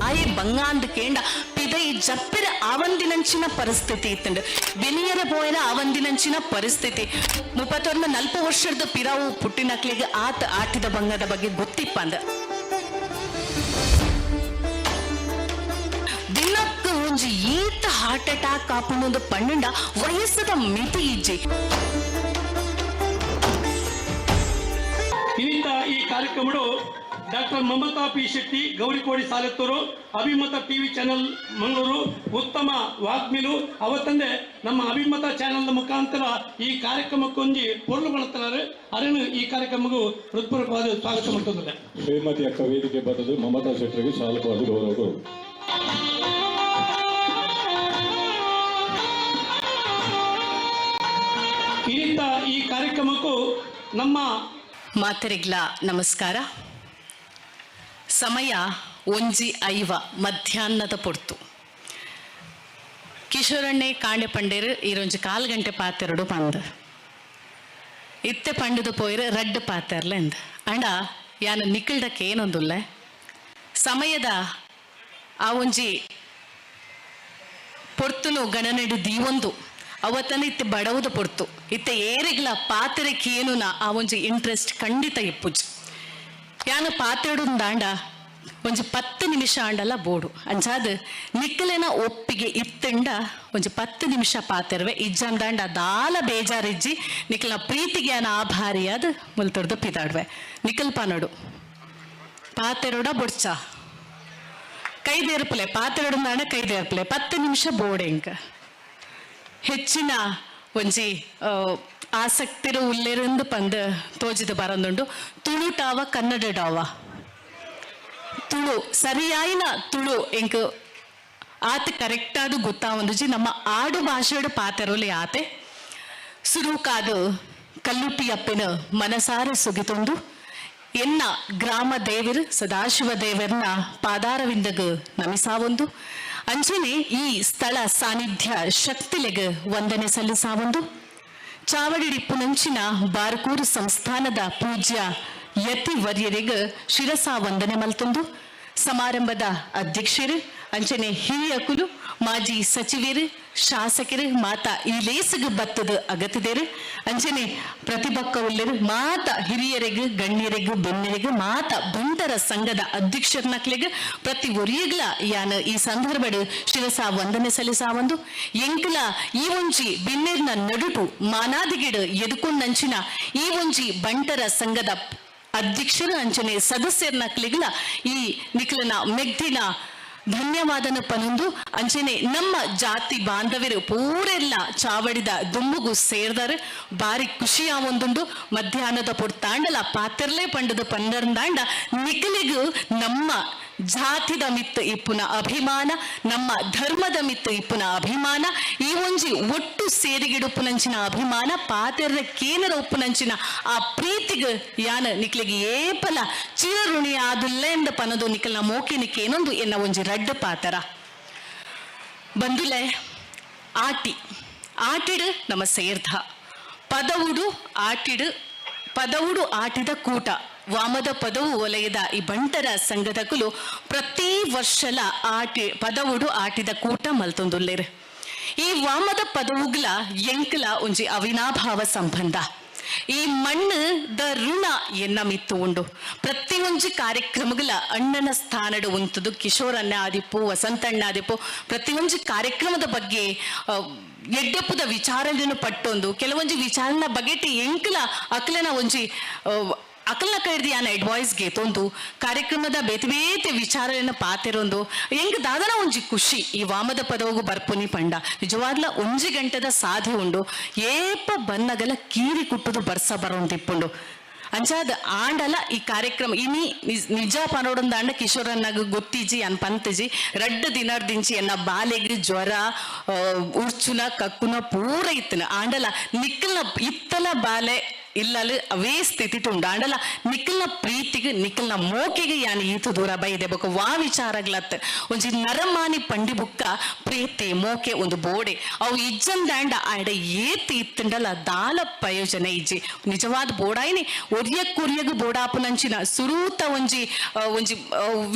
ಆಯಿ ಬಂಗಾಂದ್ ಕೇಂಡ ಪಿದೈ ಜಪ್ಪಿರ ಆವಂದಿನಂಚಿನ ಪರಿಸ್ಥಿತಿ ಇತ್ತಂಡು ಬೆನಿಯರ ಬೋಯನ ಆವಂದಿನಂಚಿನ ಪರಿಸ್ಥಿತಿ ಮುಪ್ಪತ್ತೊಂದು ನಲ್ಪ ವರ್ಷದ ಪಿರಾವು ಪುಟ್ಟಿನಕ್ಲಿಗೆ ಆತ ಆಟಿದ ಬಂಗದ ಬಗ್ಗೆ ಗೊತ್ತಿಪ್ಪಂದ ದಿನಕ್ಕೆ ಒಂಜಿ ಈತ ಹಾರ್ಟ್ ಅಟ್ಯಾಕ್ ಆಪುನೊಂದು ಪಣ್ಣುಂಡ ವಯಸ್ಸದ ಮಿತಿ ಇಜ್ಜಿ ಕಾರ್ಯಕ್ರಮಗಳು doctor Mamata P Shetty Gowrikodi Salettur Abhimata TV channel Mangaluru ಉತ್ತಮ ವಾಗ್ಮಿಲು. ಅವತ್ತಂದೆ ನಮ್ಮ ಅಭಿಮತ ಚಾನೆಲ್ ಮುಖಾಂತರ ಈ ಕಾರ್ಯಕ್ರಮಕ್ಕೊಂದು ಪೊರ್ಲು ಬಳಸ್ತಾರೆ ಅದನ್ನು ಈ ಕಾರ್ಯಕ್ರಮಕ್ಕೂ ಹೃತ್ಪೂರ್ವಕವಾದ ಸ್ವಾಗತ ಮಾಡ್ತದೆ ಶ್ರೀಮತಿ ಅಕ್ಕ ವೇದಿಕೆ ಬಂದದ್ದು ಮಮತಾ ಶೆಟ್ಟರಿಗೆ ಶಾಲಕವಾದ ಗೌರವಗಳು ಈ ಕಾರ್ಯಕ್ರಮಕ್ಕೂ ನಮ್ಮ ಮಾತರಿಗ್ಲ, ನಮಸ್ಕಾರ. ಸಮಯ ಒಂಜಿ ಐವ, ಮಧ್ಯಾಹ್ನದ ಪೊರ್ತು. ಕಿಶೋರಣ್ಣೆ ಕಾಂಡೆ ಪಂಡೇರು ಈರೊಂಜಿ ಕಾಲು ಗಂಟೆ ಪಾತೆರಡು ಪಂದ. ಇತ್ತೆ ಪಂಡದು ಪೋಯಿರು ರಡ್ಡ್ ಪಾತೆರ್ಲ ಎಂದ ಅಂಡ, ಯಾನ ನಿಕ್ಕಲ್ಡಕ್ಕೆ ಏನೊಂದುಲ್ಲೆ? ಸಮಯದ ಆ ಒಂಜಿ ಪೊರ್ತುನು ಗಣನೆಡು ದೀವೊಂದು. ಅವತ್ತನ ಇತ್ತೆ ಬಡವದ ಪೊರ್ತು ಇತ್ತೆ ಏರಿಗ್ಲ ಪಾತ್ರೆಗೆ ಏನುನ ಆ ಒಂಜಿ ಇಂಟ್ರೆಸ್ಟ್ ಖಂಡಿತ ಇಪ್ಪುಜ್ ಯಾನ ಪಾತ್ರೆಡು ದಾಂಡ ಒಂಜಿ ಪತ್ತು ನಿಮಿಷ ಆಂಡಲ ಬೋಡು. ಅಂಚಾದ ನಿಕ್ಕಲೆನ ಒಪ್ಪಿಗೆ ಇತ್ತಂಡ ಒಂಜಿ ಪತ್ತು ನಿಮಿಷ ಪಾತೆರ್ವೆ. ಇಜ್ಜಂದಾಂಡ ದಾಲ ಬೇಜಾರಿಜ್ಜಿ ನಿಕ್ಕಲ ಪ್ರೀತಿಗೆ ಯಾನ ಆಭಾರಿಯಾದ ಮುಲ್ತೊಡ್ದು ಪಿದಾಡ್ವೆ. ನಿಕ್ಕಲ್ ಪಾನಡು ಪಾತೆರೋಡ ಬೊಡ್ಚ. ಕೈದೇರ್ಪಲೆ ಪಾತ್ರೆಡು ದಾಂಡ ಕೈದೇರ್ಪಲೆ. ಪತ್ತು ನಿಮಿಷ ಬೋಡೆ ಇಂಕ ಹೆಚ್ಚಿನ ಒಂಜಿ ಆಸಕ್ತಿರ ಉಲ್ಲೆರಂದು ಪಂದ್ ತೋಜಿದ ಬರಂದುಂಡು. ತುಳುಟಾವ ಕನ್ನಡಡಾವ ತುಳು, ಸರಿಯಾಯಿನ ತುಳು ಎಂಕ್ ಆತ ಕರೆಕ್ಟ್ ಗೊತ್ತಾವೊಂದುಜಿ ನಮ್ಮ ಆಡು ಭಾಷೆಯ ಪಾತೆರೋಲಿ ಆತೆ. ಸುರುಕಾದು ಕಲ್ಲುಟಿ ಅಪ್ಪಿನ ಮನಸಾರೆ ಸುಗಿತೊಂದು ಎನ್ನ ಗ್ರಾಮ ದೇವರು ಸದಾಶಿವ ದೇವರನ್ನ ಪಾದಾರವಿಂದಗ ನಮಿಸಾವೊಂದು. ಅಂಚನೆ ಈ ಸ್ಥಳ ಸಾನ್ನಿಧ್ಯ ಶಕ್ತಿಲೆಗ ವಂದನೆ ಸಲ್ಲಿಸಾವೊಂದು ಚಾವಡಿಡಿಪ್ಪುನಂಚಿನ ಬಾರ್ಕೂರು ಸಂಸ್ಥಾನದ ಪೂಜ್ಯ ಯತಿ ಶಿರಸಾ ವಂದನೆ ಮಲ್ತೊಂದು. ಸಮಾರಂಭದ ಅಧ್ಯಕ್ಷರು ಅಂಚನೆ ಹಿರಿಯಕುಲು ಮಾಜಿ ಸಚಿವರು, ಶಾಸಕರು, ಮಾತ ಈ ಲೇಸಗ ಬತ್ತದ ಅಗತ್ಯದೇರು ಅಂಚನೆ ಪ್ರತಿಭಕ್ಕ ಉಳ್ಳರು ಮಾತ ಹಿರಿಯರಿಗೆ, ಗಣ್ಯರಿಗೆ, ಬೆನ್ನರಿಗೂ, ಮಾತ ಬಂಟರ ಸಂಘದ ಅಧ್ಯಕ್ಷರ್ನಕ್ಲಿಗ ಪ್ರತಿ ಒರಿಯಗ್ಲ ಯಾನ ಈ ಸಂದರ್ಭಡ್ ಶಿರಸ ವಂದನೆ ಸಲ್ಲಿಸಾವಂದು ಎಂಕ್ಲ ಈ ಒಂಜಿ ಬೆನ್ನೇರ್ನ ನಡುಟು ಮಾನಾದಿಗಿಡ ಎದುಕೊಂಡಂಚಿನ ಈ ಒಂಜಿ ಬಂಟರ ಸಂಘದ ಅಧ್ಯಕ್ಷರು ಅಂಚನೆ ಸದಸ್ಯರನಕ್ಲಿಗ್ಲ ಈ ನಿಖಲನ ಮೆಗ್ದಿನ ಧನ್ಯವಾದನ ಪನೊಂದು. ಅಂಚನೆ ನಮ್ಮ ಜಾತಿ ಬಾಂಧವ್ಯರು ಪೂರೆಲ್ಲ ಚಾವಡಿದ ದುಮ್ಮುಗು ಸೇರ್ದಾರೆ. ಬಾರಿ ಖುಷಿಯ ಒಂದುಂಡು. ಮಧ್ಯಾಹ್ನದ ಪೊಡ್ತಾಂಡಲ ಪಾತೆರ್ಲೆ ಪಂಡದ ಪನ್ನರ್ದಾಂಡ. ನಿಖಲಿಗು ನಮ್ಮ ಜಾತಿದ ಮಿತ್ತು ಇಪ್ಪುನ ಅಭಿಮಾನ, ನಮ್ಮ ಧರ್ಮದ ಮಿತ್ತು ಇಪ್ಪುನ ಅಭಿಮಾನ, ಈ ಒಂಜಿ ಒಟ್ಟು ಸೇರಿಗಿಡುಪ್ಪುನಂಚಿನ ಅಭಿಮಾನ ಪಾತೆರ್ರ ಕೇನರ ಉಪ್ಪುನಂಚಿನ ಆ ಪ್ರೀತಿಗ ಯಾನ ನಿಕ್ಲಿಗೆ ಏಪಲ ಚಿರಋಣಿ ಆದುಲ್ಲ ಎಂದ ಪನದು ನಿಕ್ಲನ ಮೋಕಿನಿಕೆ ಏನೊಂದು ಎನ್ನ ಒಂಜಿ ರಡ್ಡು ಪಾತರ. ಬಂದುಲೆ, ಆಟಿ, ಆಟಿಡು ನಮ್ಮ ಸೇರ್ಧ. ಪದವುಡು ಆಟಿಡು, ಪದವುಡು ಆಟಿದ ಕೂಟ. ವಾಮದ ಪದವು ವಲಯದ ಈ ಬಂಟರ ಸಂಘದಕುಲು ಪ್ರತಿ ವರ್ಷಲ ಆಟಿ ಪದವುಡು ಆಟಿದ ಕೂಟ ಮಲ್ತೊಂದುಲ್ಲೇರ್. ಈ ವಾಮದ ಪದವುಗ್ಲ ಎಂಕ್ಲ ಒಂಜಿ ಅವಿನಾಭಾವ ಸಂಬಂಧ. ಈ ಮಣ್ಣು ದ ಋಣ ಎನ್ನ ಮಿತ್ತು ಉಂಡು. ಪ್ರತಿ ಒಂಜಿ ಕಾರ್ಯಕ್ರಮಗಳ ಅಣ್ಣನ ಸ್ಥಾನಡು ಉಂತದು ಕಿಶೋರನ್ನ ಆದಿಪ್ಪು ವಸಂತಣ್ಣ ಆದಿಪ್ಪು ಪ್ರತಿ ಒಂಜಿ ಕಾರ್ಯಕ್ರಮದ ಬಗ್ಗೆ ಎಡ್ಡಪ್ಪದ ವಿಚಾರಣೆಯನ್ನು ಪಟ್ಟೊಂದು. ಕೆಲವೊಂಜಿ ವಿಚಾರನ ಬಗೆಟ್ ಎಂಕ್ಲ ಅಕ್ಲನ ಒಂಜಿ ಅಕಲ್ನ ಕೈದಿ ಆನ ಅಡ್ವೈಸ್ ಗೇತೊಂದು ಕಾರ್ಯಕ್ರಮದ ಬೇತೆ ಬೇತೆ ವಿಚಾರಗಳನ್ನ ಪಾತೆರೊಂದು, ಎಂಗ್ ದಾದನ ಒಂಜಿ ಖುಷಿ, ಈ ವಾಮದ ಪದವಗು ಬರ್ಪುನಿ ಪಂಡ, ನಿಜವಾದ್ಲ ಒಂಜಿ ಗಂಟೆದ ಸಾಧಿ ಉಂಡು, ಏಪ ಬನ್ನಗಲ ಕೀರಿ ಕುಟ್ಟುದು ಬರ್ಸ ಬರೋಂದಿಪ್ಪುಂಡು ಅಂಚಾದ ಆಂಡಲ ಈ ಕಾರ್ಯಕ್ರಮ, ಇನಿ ನಿಜ- ನಿಜ ಪನೋಡೊಂದಾಂಡ ಕಿಶೋರನ್ನಾಗ ಗೊತ್ತಿಜಿ ಅನ್ ಪಂತಜಿ ರಡ್ಡ ದಿನಾರ್ದಿಂಚಿ ಎನ್ನ ಬಾಲೆಗ್ ಜ್ವರ ಉರ್ಚುನ, ಕಕ್ಕುನ ಪೂರ ಇತ್ತನ, ಆಂಡಲ ನಿಕ್ಕಲ್ನ ಇತ್ತಲ ಬಾಲೆ ಇಲ್ಲಲು ಅವೇ ಸ್ಥಿತಿ ತುಂಡಾಂಡಲ ನಿಖಲ್ನ ಪ್ರೀತಿಗೆ, ನಿಖಲ್ನ ಮೋಕೆಗೆ ಯಾನ್ ಈತು ದೂರ ಬೈದೆ. ಬೊಕ ವಾ ವಿಚಾರಗ್ಲತ್. ಒಂಜಿ ನರಮಾನಿ ಪಂಡಿ ಬುಕ್ಕ ಪ್ರೀತಿ, ಮೋಕೆ ಒಂದು ಬೋಡೆ. ಅವು ಇಜ್ಜಂದಾಂಡ ಆಡ ಏತ್ ಇತ್ತಂಡಲ ದಾಲ ಪ್ರಯೋಜನ ಇಜ್ಜಿ. ನಿಜವಾದ ಬೋಡಾಯಿನಿ. ಒರಿಯ ಕುರಿಯಗು ಬೋಡಾಪುನಂಚಿನ ಸುರೂತ ಒಂಜಿ ಒಂಜಿ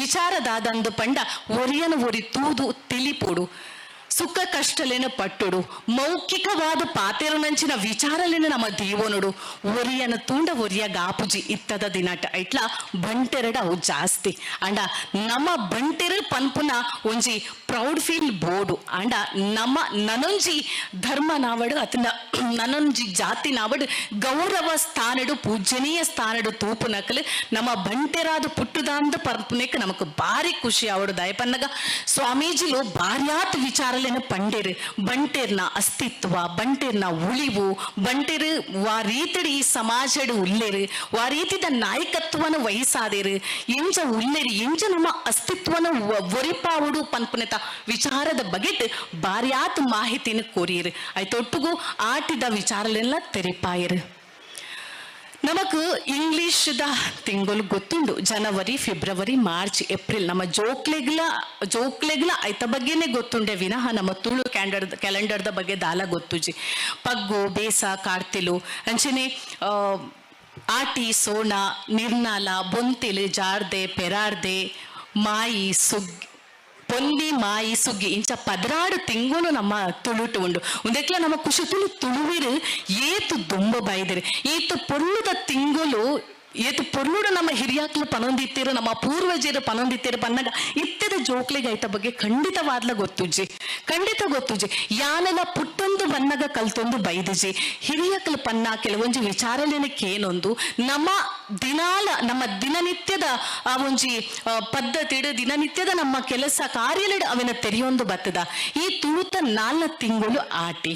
ವಿಚಾರದಾದಂದು ಪಂಡ ಒರಿಯನ ಒರಿ ತೂದು ತಿಳಿಪೋಡು ಸುಖ ಕಷ್ಟಲೇನ ಪಟ್ಟುಡು ಮೌಖಿಕವಾದ ಪಾತೆರುನಂಚಿನ ವಿಚಾರಲೇನ ನಮ್ಮ ದೇವನುಡು ಒರಿಯನ ತೂಂಡ ಒರಿಯ ಗಾಪುಜಿ ಇತ್ತದ ದಿನಾಟ ಐಟ್ಲ ಬಂಟೆರಡ ಅವು ಜಾಸ್ತಿ ಅಂಡ ನಮ್ಮ ಬಂಟೆರ ಪನ್ಪುನ ಒಂಜಿ ಪ್ರೌಡ್ ಫೀಲ್ ಬೋಡು ಅಂಡ ನಮ್ಮ ನನೊಂಜಿ ಧರ್ಮ ನಾವಡು ಅತನ ನನೊಂಜಿ ಜಾತಿ ನಾವಡು ಗೌರವ ಸ್ಥಾನಡು ಪೂಜನೀಯ ಸ್ಥಾನಡು ತೂಪು ನಕಲು ನಮ್ಮ ಬಂಟೆರಾದು ಪುಟ್ಟುದಾಂದ ಪರ್ಪುನೆಕ್ ನಮಕ್ ಬಾರಿ ಖುಷಿ ಅವಡು ದಯಪನ್ನಗ ಸ್ವಾಮೀಜಿಲು ಬಾರ್ಯಾತ್ ವಿಚಾರಲೇನ ಪಂಡೇರು ಬಂಟೇರ್ನ ಅಸ್ತಿತ್ವ ಬಂಟೇರ್ನ ಉಳಿವು ಬಂಟೇರು ವಾ ರೀತಿಡಿ ಸಮಾಜಡು ಉಲ್ಲೇರು ವಾ ರೀತಿದ ನಾಯಕತ್ವನ ವಹಿಸಾದೇರು ಎಂಜ ಉಲ್ಲೇರು ಎಂಜ ನಮ್ಮ ಅಸ್ತಿತ್ವನ ಒರಿಪಾವುಡು ಪನ್ಪುನೆತ ವಿಚಾರದ ಬಗ್ಗೆ ಬಾರ್ಯಾತ್ ಮಾಹಿತಿನ ಕೋರಿಯರು ಆಯ್ತೊಟ್ಟಿಗೂ ಆಟಿದ ವಿಚಾರಲೆಲ್ಲ ತೆರಿಪಾಯರು. ನಮಕ್ ದ ತಿಂಗಳು ಗೊತ್ತುಂಡು ಜನವರಿ, ಫೆಬ್ರವರಿ, ಮಾರ್ಚ್, ಏಪ್ರಿಲ್ ನಮ್ಮ ಜೋಕ್ಲೆಗ್ಲ ಜೋಕ್ಲೆಗ್ಲ ಐತ ಬಗ್ಗೆನೇ ಗೊತ್ತುಂಡೆ. ವಿನಃ ನಮ್ಮ ತುಳು ಕ್ಯಾಂಡರ್ ಕ್ಯಾಲೆಂಡರ್ದ ಬಗ್ಗೆ ದಾಲ ಗೊತ್ತುಜಿ. ಪಗ್ಗು, ಬೇಸ, ಕಾರ್ತಿಲು, ಅಂಚನೆ ಆಟಿ, ಸೋಣ, ನಿರ್ನಾಲ, ಬೊಂತಿಲು, ಜಾರ್ದೆ, ಪೆರಾರ್ದೆ, ಮಾಯಿ ಸುಗ್ ಪೊನ್ನಿ ಮಾಯಿ ಸುಗ್ಗಿ ಇಂಚ ಪದರಾಡು ತಿಂಗಳು ನಮ್ಮ ತುಳುಟು ಉಂಡು. ಉಂದೆಕ್ಲ ನಮ್ಮ ತುಳು ತುಳುವಿರು ಏತು ದುಂಬ ಬೈದಿರು ಏತು ಪೊರ್ಲುದ ತಿಂಗುಲು, ಏತು ಪೊರ್ಲುಡು ನಮ್ಮ ಹಿರಿಯಾಕ್ಲು ಪನೊಂದಿತ್ತಿರು, ನಮ್ಮ ಪೂರ್ವಜರು ಪನೊಂದಿತ್ತಿರು ಪನ್ನಗ ಇತ್ತದ ಜೋಕ್ಲಿಗೆ ಐತ ಬಗ್ಗೆ ಖಂಡಿತವಾದ್ಲ ಗೊತ್ತುಜ್ಜಿ. ಖಂಡಿತ ಗೊತ್ತುಜಿ ಯಾನೆಲ್ಲ ಪುಟ್ಟೊಂದು ಬನ್ನಗ ಕಲ್ತೊಂದು ಬೈದಿಜಿ ಹಿರಿಯಕ್ಲು ಪನ್ನ ಕೆಲವೊಂಜಿ ವಿಚಾರಲೇನಕ್ಕೇನೊಂದು ನಮ್ಮ ದಿನಾಲ ನಮ್ಮ ದಿನನಿತ್ಯದ ಆ ಒಂಜಿ ಪದ್ಧತಿಡ್ ದಿನನಿತ್ಯದ ನಮ್ಮ ಕೆಲಸ ಕಾರ್ಯಲಿಡು ಅವನ ತೆರೆಯೊಂದು ಬತ್ತದ. ಈ ತೂತ ನಾಲ್ನ ತಿಂಗಳು ಆಟಿ.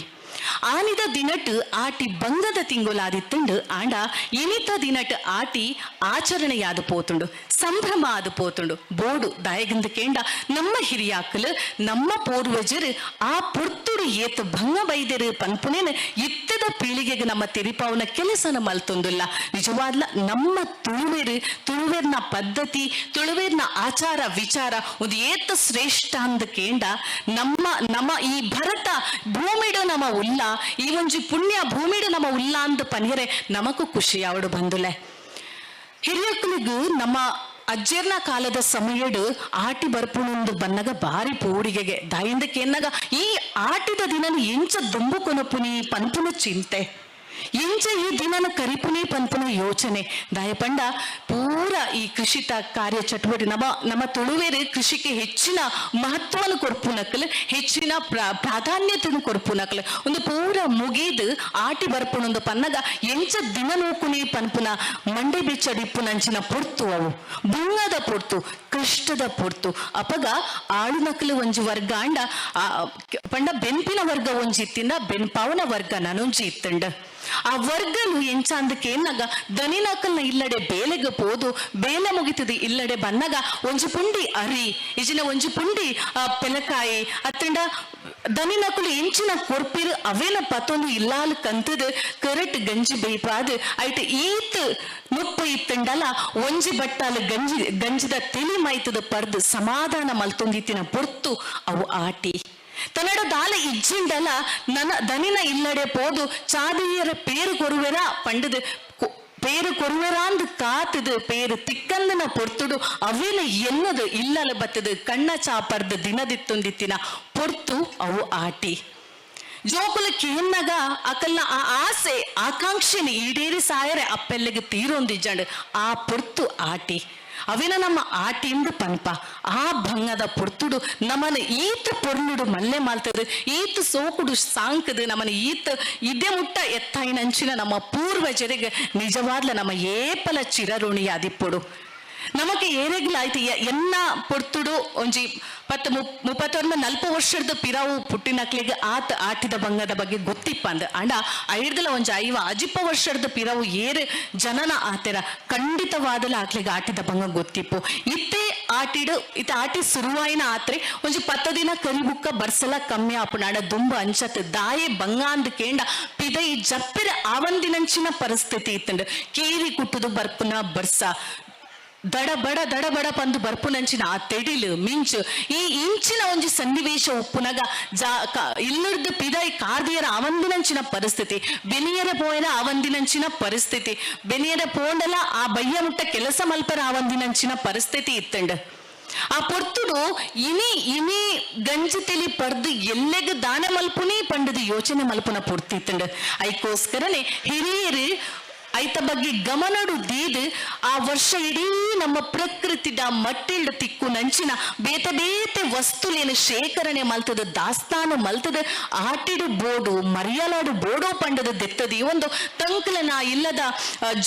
ಆನಿದ ದಿನಟ್ ಆಟಿ ಬಂಗದ திங்குலாதித்துண்டு ಆಂಡ ಇನಿತ ದಿನಟ್ ಆಟಿ ಆಚರಣೆಯಾದ ಪೋತುಂಡು ಸಂಭ್ರಮ ಆದ ಪೋತುಂಡು. ಬೋಡು ದಯಗಿಂದ ಕೇಂಡ ನಮ್ಮ ಹಿರಿಯಾಕಲು, ನಮ್ಮ ಪೂರ್ವಜರು ಆ ಪುರ್ತುಡು ಏತು ಭಂಗ ಬೈದೆರು ಪನ್ಪುನೇನ ಇತ್ತದ ಪೀಳಿಗೆಗೆ ನಮ್ಮ ತೆರಿಪಾವನ ಕೆಲಸನ ಮಲ್ತೊಂದುಲ್ಲ. ನಿಜವಾದ್ಲ ನಮ್ಮ ತುಳುವೆರು, ತುಳುವೆರ್ನ ಪದ್ಧತಿ, ತುಳುವೆರ್ನ ಆಚಾರ ವಿಚಾರ ಒಂದು ಏತ ಶ್ರೇಷ್ಠ ಅಂದ ನಮ್ಮ ನಮ್ಮ ಈ ಭರತ ಭೂಮಿಡು ನಮ್ಮ ಈ ಒಂಜಿ ಪುಣ್ಯ ಭೂಮಿಡು ನಮ್ಮ ಉಲ್ಲ ಅಂದ ಪನ್ಯರೆ ನಮಗೂ ಖುಷಿ ಅವಡು ಬಂದುಲೆ. ಹಿರಿಯಕ್ಕಲಿಗೂ ನಮ್ಮ ಅಜ್ಜರ್ನ ಕಾಲದ ಸಮಯಡು ಆಟಿ ಬರ್ಪುಣೊಂದು ಬನ್ನಗ ಬಾರಿ ಪೋಡಿಗೆಗೆ ದಾಯಿಂದ ಕೆನ್ನಗ ಈ ಆಟಿದ ದಿನ ಎಂಚ ದುಂಬು ಕೊನಪುನಿ ಪನ್ಪುನ ಚಿಂತೆ. ಎಂಚ ಈ ದಿನನ ಕರಿಪುನಿ ಪನ್ಪುನ ಯೋಚನೆ. ದಾಯಪಂಡ ಪೂರ ಈ ಕೃಷಿತ ಕಾರ್ಯ ಚಟುವಟಿಕೆ ನಮ್ಮ ನಮ್ಮ ತುಳುವೇರಿ ಕೃಷಿಗೆ ಹೆಚ್ಚಿನ ಮಹತ್ವನ ಕೊರ್ಪುನಕಲ್ ಹೆಚ್ಚಿನ ಪ್ರ ಪ್ರಾಧಾನ್ಯತೆಯನ್ನು ಕೊರ್ಪುನಕಲ್ ಒಂದು ಪೂರ ಮುಗಿದು ಆಟಿ ಬರ್ಪುನೊಂದು ಪನ್ನಗ ಎಂಚ ದಿನ ನೋಕುನಿ ಪನ್ಪುನ ಮಂಡೆ ಬಿಚ್ಚಡಿಪ್ಪು ನಂಚಿನ ಪೊರ್ತು ಅವು. ಬುಂಗದ ಪೊರ್ತು ಕಷ್ಟದ ಪೊರ್ತು. ಅಪಗ ಆಳು ನಕಲು ಒಂಜಿ ವರ್ಗ ಅಂಡ ಆ, ಪಂಡ ಬೆನ್ಪಿನ ವರ್ಗ ಒಂಜಿತ್ತಿಂದ ಬೆನ್ಪಾವನ ವರ್ಗ ಒಂಜಿ ಇತ್ತಂಡ. ಆ ವರ್ಗನು ಎಂಚಾಂದಕ್ಕೆ ಏನಾಗ ದನಿ ನಕಲ್ನ ಇಲ್ಲಡೆ ಬೇಲೆಗೆ ಪೋದು ಬೇಲೆ ಮುಗಿತದೆ ಇಲ್ಲಡೆ ಬನ್ನಗ ಒಂಜಿ ಪುಂಡಿ ಅರಿ ಇಜಿನ ಒಂಜಿ ಪುಂಡಿ ಆ, ಪೆಲಕಾಯಿ ಅತ್ತಂಡ ದನಿ ನಕಲು ಎಂಚಿನ ಕೊರ್ಪಿರು ಅವೇನ ಪತೊಂದು ಇಲ್ಲಾಲ್ ಕಂತದ ಕರೆಟ್ ಗಂಜಿ ಬೈಪಾದ್ ಆಯ್ತು ಈತ್ ಮುಪ್ಪ ಇತ್ತಂಡಲ ಒಂಜಿ ಬಟ್ಟಾಲ ಗಂಜಿ ಗಂಜಿದ ತಿಳಿ ಮೈತದ ಪರ್ದು ಸಮಾಧಾನ ಮಲ್ತೊಂದಿತ್ತಿನ ಪೊರ್ತು ಅವು ಆಟಿ. తనడదాల ఇజ్జిండల నన దనిన ఇల్లడే పోదు చాదియర పేరు కొరువెరా పండుదు பேரு கொருவராந்து காத்துது பேரு திக்கந்தன பொறுத்துடு அவில என்னது இல்லல பத்துது கண்ண சாப்பர்து தினதித்துந்தித்தின பொறுத்து அவு ஆட்டி ಜೋಕುಲ ಕೇನ್ನಗ ಅಕಲ್ನ ಆ ಆಸೆ ಆಕಾಂಕ್ಷೆನ ಈಡೇರಿ ಸಾಯರೆ ಅಪ್ಪೆಲ್ಲಗೆ ತೀರೊಂದಿಜ್ಜಂಡು ಆ ಪೊರ್ತು ಆಟಿ. ಅವಿನ ನಮ್ಮ ಆಟಿಂದು ಪನ್ಪ. ಆ ಭಂಗದ ಪೊರ್ತುಡು ನಮ್ಮನ ಈತ ಪೊರ್ನುಡು ಮಲ್ಲೆ ಮಾಲ್ತದು. ಈತ ಸೋಕುಡು ಸಾಂಕದು ನಮ್ಮನ ಈತ ಇದೇ ಮುಟ್ಟ ಎತ್ತಾಯಿನಂಚಿನ ನಮ್ಮ ಪೂರ್ವಜರಿಗೆ ನಿಜವಾದ್ಲ ನಮ್ಮ ಏಪಲ ಚಿರಋಣಿ ಅದಿಪ್ಪುಡು ನಮಗೆ ಏರೆಗ್ಲ ಆಯ್ತು ಎನ್ನ ಪೊರ್ತುಡು ಒಂಜಿ ಮುಪ್ ಮುಪ್ಪತ್ತೊಂದು ನಲ್ಪ ವರ್ಷದ ಪಿರಾವು ಪುಟ್ಟಿನಕ್ಲಿಗೆ ಆತ ಆಟಿದ ಭಂಗದ ಬಗ್ಗೆ ಗೊತ್ತಿಪ್ಪ ಅಂದ. ಅಂಡ ಐಡ್ದಲ ಒಂಜಿ ಐವ ಅಜಿಪ್ಪ ವರ್ಷದ ಪಿರಾವು ಏರೆ ಜನನ ಆತೆರ ಖಂಡಿತವಾದಲ ಆಕ್ಲಿಗೆ ಆಟಿದ ಭಂಗ ಗೊತ್ತಿಪ್ಪು. ಇತ್ತೆ ಆಟಿಡು, ಇತ್ತೆ ಆಟಿ ಸುರುವಾಯಿನ ಆತ್ರೆ ಒಂಜಿ ಪತ್ತ ದಿನ ಕರಿಬುಕ್ಕ ಬರ್ಸಲ ಕಮ್ಮಿ ಆಪುನಾಡ ದುಂಬ ಅಂಚತ್ ದಾಯೆ ಬಂಗಾಂದ್ ಕೇಂಡ ಪಿದೈ ಜಪ್ಪಿರ ಆವಂದಿನಂಚಿನ ಪರಿಸ್ಥಿತಿ ಇತ್ತಂಡು. ಕೇರಿ ಕುಟ್ಟುದು ಬರ್ಪುನ ಬರ್ಸ. ದಡ ಬಡ ದಡ ಬಡ ಪಂದು ಬರ್ಪುನಂಚಿನ ಆ ತೆಡಿಲು ಮಿಂಚು. ಈ ಇಂಚಿನ ಒಂಜಿ ಸನ್ನಿವೇಶ ಉಪ್ಪುನಗ ಜಾ ಇಲ್ಲುರ್ದು ಪಿದೈ ಕಾರ್ದಿಯರ ಅವಂದಿನಂಚಿನ ಪರಿಸ್ಥಿತಿ, ಬೆನಿಯರ ಪೋಯನ ಅವಂದಿನಂಚಿನ ಪರಿಸ್ಥಿತಿ, ಬೆನಿಯರ ಪೋಂಡಲ ಆ ಬಯ್ಯ ಮುಟ್ಟ ಕೆಲಸ ಮಲ್ಪರ ಅವಂದಿನಂಚಿನ ಪರಿಸ್ಥಿತಿ ಇತ್ತಂಡ. ಆ ಪೊರ್ತುಡು ಇನಿ ಇನಿ ಗಂಜಿ ತೆಲಿ ಪರ್ದು ಎಲ್ಲೆಗ್ ದಾನ ಮಲ್ಪುನಿ ಪಂಡದು ಯೋಚನೆ ಮಲ್ಪುನ ಪೂರ್ತಿತ್ತಂಡು ಐಕೋಸ್ಕರನೇ ಹಿರಿಯರು ಐತ ಬಗ್ಗೆ ದೀದ್ ಆ ವರ್ಷ ಇಡೀ ನಮ್ಮ ಪ್ರಕೃತಿದ ಮಟ್ಟಿಲ್ಡ ತಿಕ್ಕು ನಂಚಿನ ಬೇತೆ ಬೇತೆ ವಸ್ತುಲೇನು ಶೇಖರಣೆ ಮಲ್ತದ, ದಾಸ್ತಾನು ಮಲ್ತದ ಆಟಿಡು ಬೋಡು, ಮರಿಯಲಾಡು ಬೋಡೋ ಪಂಡದ ದೆತ್ತದ ಈ ಒಂದು ತಂಕ್ಲನ ಇಲ್ಲದ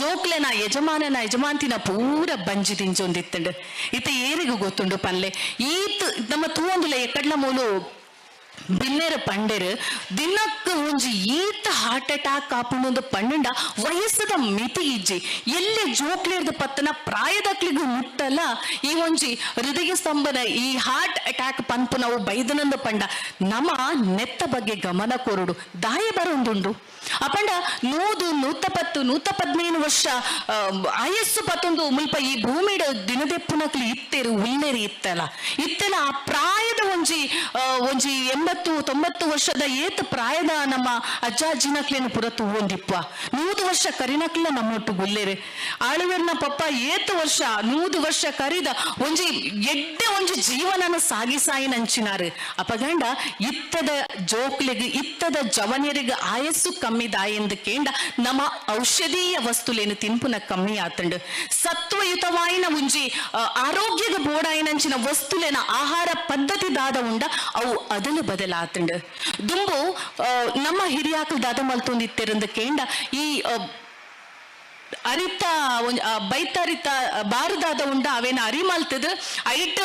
ಜೋಕ್ಲನ ಯಜಮಾನನ ಯಜಮಾಂತಿನ ಪೂರ ಬಂಜಿ ದಿಂಜೊಂದಿತ್ತಂಡು ಇತ ಏರಿಗೂ ಗೊತ್ತುಂಡು ಪನ್ಲೆ. ಈತ್ ನಮ್ಮ ತೂವೊಂದುಲ ಎಕಡ್ಲ ಮೂಲು ಬಿನ್ನೆರ ಪಂಡೆರ್, ದಿನಕ್ಕೆ ಒಂಜಿ ಈತ ಹಾರ್ಟ್ ಅಟ್ಯಾಕ್ ಆಪುಂಡು ಪಂಡ ವಯಸ್ಸದ ಮಿತಿ ಇಜ್ಜಿ. ಎಲ್ಲಿ ಜೋಕ್ಲೇರ್ದ ಪತ್ತನ ಪ್ರಾಯದಕ್ಲಿಗೂ ಮುಟ್ಟಲ್ಲ, ಈ ಒಂಜಿ ಹೃದಯ ಸ್ತಂಭನ ಈ ಹಾರ್ಟ್ ಅಟ್ಯಾಕ್ ಪಂಪು ನಾವು ಬೈದನಂದು ಪಂಡ. ನಮ ನೆತ್ತ ಬಗ್ಗೆ ಗಮನ ಕೊರುಡು. ದಾಯ ಬರೊಂದುಂಡು. ಅಪಂಡ ನೂದು, ನೂತ ಪತ್ತು, ನೂತ ಪದ್ನೇನು ವರ್ಷ ಆಯಸ್ಸು ಪತ್ತೊಂದು ಮುಲ್ಪ ಈ ಭೂಮಿಡ ದಿನದೆಪ್ಪುನಕ್ಲಿ ಇತ್ತೇರು ಉಲ್ಲೆರಿ ಇತ್ತಲ್ಲ. ಇತ್ತೆಲ್ಲ ಆ ಪ್ರಾಯದ ಒಂಜಿ ಒಂಜಿ ಎಂಬತ್ತು, ತೊಂಬತ್ತು ವರ್ಷದ ಏತ ಪ್ರಾಯದ ನಮ್ಮ ಅಜ್ಜ ಅಜ್ಜಿನಕ್ಲೇನು ಪುರ ಒಂದಿಪ್ಪ ನೂದು ವರ್ಷ ಕರಿನಕ್ಲ ನಮ್ಮೊಟ್ಟು ಗುಲ್ಲೆರೆ. ಆಳುವೆರ್ನ ಪಪ್ಪ ಏತ ವರ್ಷ, ನೂದು ವರ್ಷ ಕರಿದ ಒಂಜಿ ಎಡ್ಡೆ ಒಂಜಿ ಜೀವನನ ಸಾಗಿಸಾಯಿ ನಂಚಿನಾರು. ಅಪಗಂಡ ಇತ್ತದ ಜೋಕ್ಲಿಗೆ, ಇತ್ತದ ಜವನಿಯರಿಗೆ ಆಯಸ್ಸು ಕಮ್ಮಿ ದಾಯೆಂದು ಕೇಂಡ ನಮ್ಮ ಔಷಧೀಯ ವಸ್ತುಲೇನು ತಿನ್ಪುನ ಕಮ್ಮಿ ಆತಂಡ್. ಸತ್ವಯುತವಾಯಿನ ಆ, ಆರೋಗ್ಯದ ಬೋಡಾಯಿನಂಚಿನ ವಸ್ತುಲೇನ ಆಹಾರ ಪದ್ಧತಿ ದಾದ ಉಂಡ ಅವು ಅದಲು ಬದಲಾತಂಡು. ದುಂಬು ನಮ್ಮ ಹಿರಿಯಾಕಲ್ ದಾದ ಮಲ್ತೊಂದಿತ್ತಿರಂದ ಕೇಂಡ ಈ ಅರಿತ, ಒಂಜ್- ಆ ಬೈತ ಅರಿತ ಬಾರದಾದ ಉಂಡ ಅವೇನ ಅರಿಮಲ್ತದ? ಐಟ್,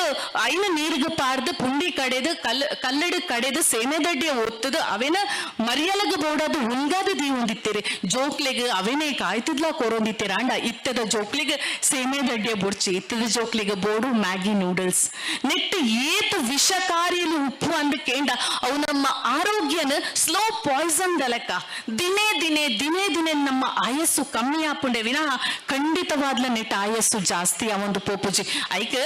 ಐನ ನೀರಿಗೆ ಪಾರ್ದು ಪುಂಡಿ ಕಡೆದು, ಕಲ್, ಕಲ್ಲಡು ಕಡೆದು ಸೇನೆದಡ್ಡಿಯ ಓದ್ತದ ಅವೇನ ಮರಿಯಲಗ ಬೋಡದು ಉಂಗಾದ ದೀ ಹೊಂದಿತ್ತೇರಿ ಜೋಕ್ಲೆಗ್ ಅವೇನೇ ಕಾಯ್ತಿದ್ಲ ಕೊರೊಂದಿತ್ತೇರ ಅಂಡ ಇತ್ತದ ಜೋಕ್ಲಿಗ್ ಸೇನೆದಡ್ಡಿಯ ಬುಡ್ಚಿ, ಇತ್ತದ ಜೋಕ್ಲಿಗ್ ಬೋಡು ಮ್ಯಾಗಿ ನೂಡಲ್ಸ್. ನೆಟ್ ಏತ್ ವಿಷಕಾರಿಲು ಉಪ್ಪು ಅಂದ ಕೇಂಡ ಅವು ನಮ್ಮ ಆರೋಗ್ಯನ ಸ್ಲೋ ಪಾಯ್ಸನ್ ದಲಕ ದಿನೇ ದಿನೇ ದಿನೇ ದಿನೇ ನಮ್ಮ ಆಯಸ್ಸು ಕಮ್ಮಿ ಆಪುಂಡೆ ವಿನಃ ಖಂಡಿತವಾದ್ಲ ನೆಟ್ಟ ಆಯಸ್ಸು ಜಾಸ್ತಿ, ಆ ಒಂದು ಪೋಪುಜಿ ಐಕ್